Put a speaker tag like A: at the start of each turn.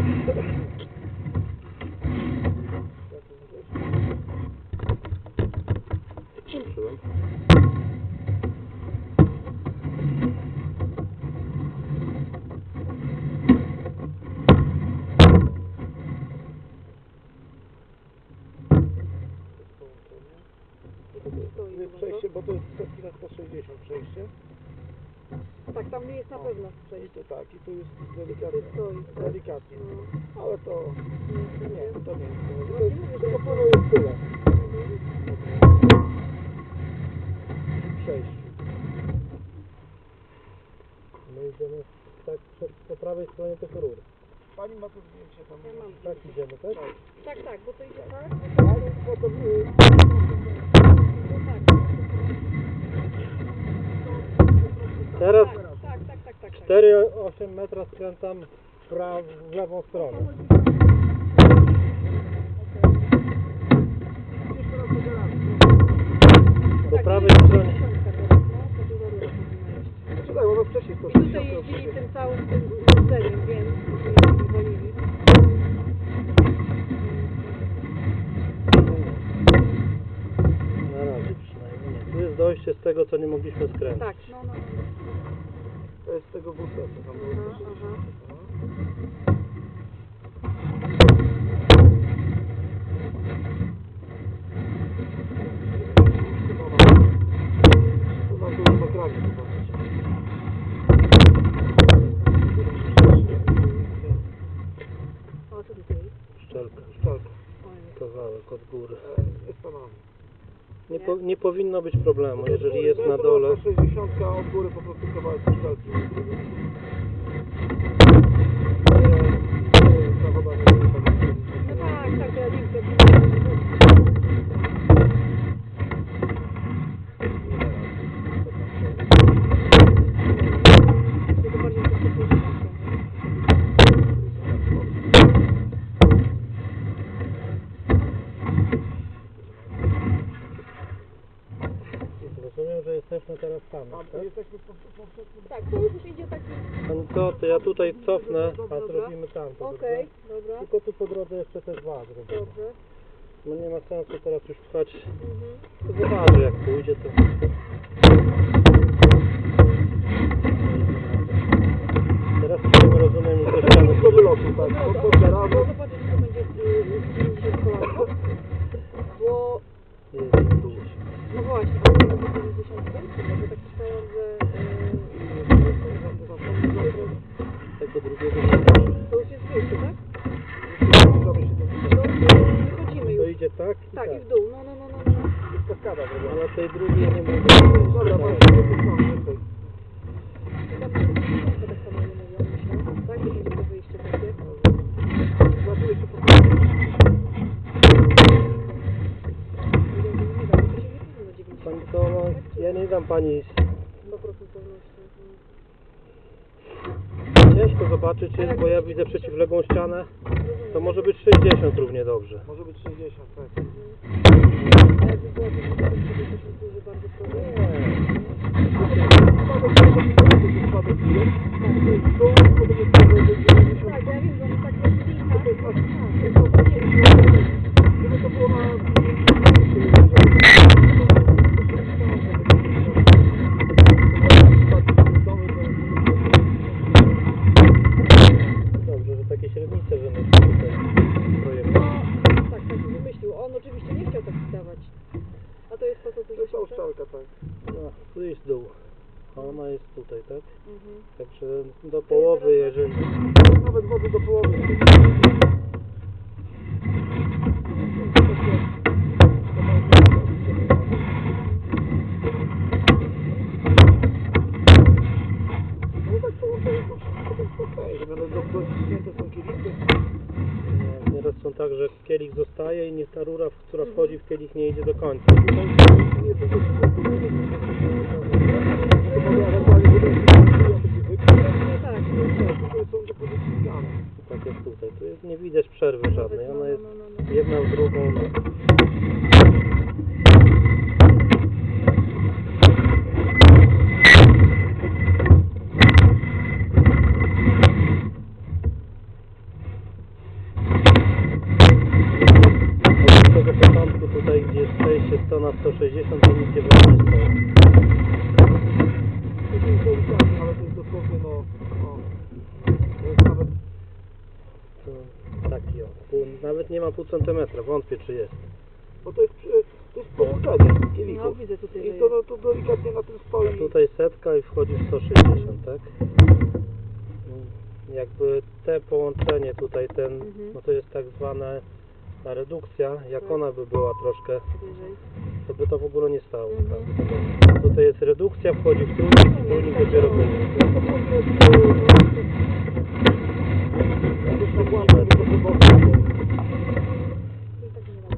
A: No
B: Przejście, bo to jest na 160 przejście.
A: To- Tak, tam jest na
B: O,
A: pewno
B: I
A: przejście.
B: to tak, i tu jest
A: Tu
B: delikatnie.
A: stoi. tak.
B: Delikatnie.
A: No.
B: Ale to
A: Nie,
B: nie,
A: nie.
B: to nie jest. To,
A: No,
B: to,
A: nie że
B: tylko
A: jest-
B: płynu jest tyle. Przejściu. My idziemy tak przed, po prawej stronie tych rur. Pani ma tu zdjęcie tam.
A: Ja mam.
B: Tak idziemy, tak?
A: Tak, tak, bo to idzie tak.
B: Tak, bo to były...
A: No tak.
C: Teraz
A: Tak, tak, tak, tak, tak.
C: 4,8 metra skręcam w, praw, w lewą stronę. Po
A: Tak,
C: prawej stronie.
A: 150 teraz, to duża rura powinna iść.
B: Czytaj, bo wcześniej
A: tutaj
B: 160
A: jeździli tym całym tym więc nie walili.
C: Na razie przynajmniej nie. Tu jest dojście z tego, co nie mogliśmy skręcić.
A: Tak, no, no.
B: To jest tego busa, co tam było
A: Aha,
B: 160. Tu mam tu już nagranie zobaczyć.
A: O, co tutaj jest?
C: Szczelka.
B: Szczelka.
C: Kawałek od góry.
B: Jest to nam.
C: Nie, po, nie powinno być problemu, jeżeli jest na dole.
B: 160 od góry po prostu kawałek. Zachowanie nie jest tak.
A: No tak, tak, ja nie chcę. Tylko bardziej to się później.
C: Że jesteśmy teraz tam,
B: A,
C: tak?
B: to jesteśmy po, po, po,
A: Tak, to już idzie taki...
C: Pan co, to ja tutaj cofnę, a zrobimy tamto.
A: Okej,
C: dobrze?
A: dobra,
C: Tylko tu po drodze jeszcze te dwa zrobimy.
A: dobrze.
C: No nie ma sensu teraz już pchać.
A: Mhm.
C: To zobaczę jak pójdzie to. Teraz rozumiem już do ściany.
B: do wylotu, tak.
A: No,
B: Od
A: dobra,
B: Bogdera
A: no
B: do...
A: zobaczyć, co będzie y, y, się z kolanką. Bo,
C: Jest tu.
A: no właśnie, to będzie 95, bo tak czytałam, że
C: Tego drugiego nie da.
A: y, to już jest 200, tak? Wychodzimy
C: To
A: już.
C: idzie tak i
A: Tak,
C: tak.
A: i w dół, no, no, no, no. no.
B: jest kaskada
C: A
B: zrobiona.
C: na tej drugiej nie mogę.
B: Dobra, jest tam więcej.
A: I tam będzie 50, tak samo nie mówią, myślę. Tak, że będzie to wyjście takie.
B: Ładuje się po prostu.
A: Mówią, że nie da, bo to się nie powinno 90.
C: Pan co, no, ja nie dam pani.
A: 100% pewności.
C: Ciężko zobaczyć jest, bo ja widzę przeciwległą ścianę. To może być 60 równie dobrze.
B: Może być 60, tak.
A: A jakby była to 90, to duży bardzo problem.
B: Spadek jest spadek jest. Tu, to będzie spadek 90.
A: Tak, ja wiem, że on tak jest
B: To jest
A: tak.
B: aż- jest to takie, Gdyby to było na...
C: Dobrze, że takie średnice, że my tutaj projekt.
A: No, tak, tak wymyślił. On oczywiście nie chciał tak dawać. A to jest to, co tu
B: To jest ta
A: żeśmy-
B: uszczelka, tak.
C: No, tu jest dół. A ona jest tutaj, tak?
A: Mhm.
C: Także do połowy, jeżeli...
B: Nawet wody do połowy. No tak.
C: No, nieraz są tak, że kielich zostaje i nie ta rura, w- która wchodzi w kielich nie idzie do końca.
A: Tak
C: jak tutaj, tu jest, nie widać przerwy żadnej, ona jest jedna w drugą. tego
B: początku tutaj, gdzie jest przejście 100 na 160, to nic nie. Ale to jest dosłownie no...
C: To taki o, pół, nawet nie ma pół centymetra, wątpię czy jest.
B: bo to jest, to jest połączenie
A: No
B: kielichów.
A: widzę tutaj,
B: I to, no, to delikatnie na tym stoi.
C: A tutaj setka i wchodzi w 160, tak? Mm, Jakby te połączenie tutaj, ten,
A: Mhm.
C: no to jest tak zwana ta redukcja, jak
A: Tak.
C: ona by była troszkę, to by to w ogóle nie stało.
A: Mhm.
C: tak? Tutaj jest redukcja, wchodzi w trójnik i trójnik dopiero będzie.